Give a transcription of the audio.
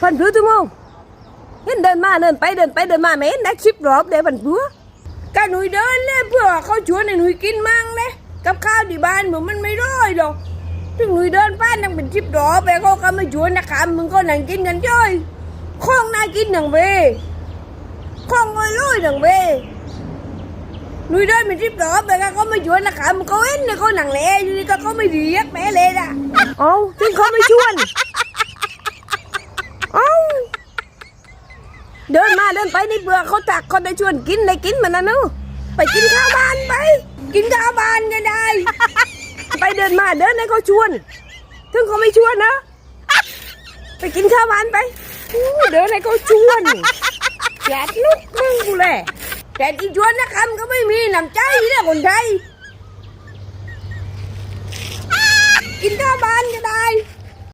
Phần bữa đúng không? Nên đơn mà nên bay đơn bay đơn mà mấy đã ship rõ để phần bữa. Cái núi đó lên bữa câu chúa này núi kinh mang đấy. Cặp khao đi ban mà mình mới rồi đâu. Cái núi đơn ban đang bị ship rõ về câu cả mấy chúa nó cả mình có nàng kinh gần chơi. ขาชวนให้หนุ่ยกินมั่งเลยกับข้าวที่บ้านมึงมันไม่ร้อยหรอกถึงหนุ่ยเดินป้านนั่งเป็นชิปรอบไปเขาก็ไม่ชวนนะครับมึงก็นั่งกินกันจ้อยข้องน่ากินหนังเวข้องอร่อยหนังเวหนุ่ยเดินเป็นชิปรอบไปก็เขาไม่ชวนนะครับมึงเขาเห็นเลยเขาหนังเละอยู่นี่ก็เขาไม่เรียกแม่เลยอะเอาถึงเขาไม่ชวนเอ้าเดินมาเดินไปนี่เบื่อเขาตักเขาได้ชวนกินได้กินมันนะนู้ไปกินข้าวบ้านไป กินข้าวบ้านก็ได้ ไปเดินมาเดินให้เขาชวน ถึงเขาไม่ชวนนะ ไปกินข้าวบ้านไป อู้เดินให้เขาชวนแกลุกมึงกูแหละแต่อีชวนนะคำก็ไม่มีน้ำใจเนี่ยคนไทยกินข้าวบ้านก็ได้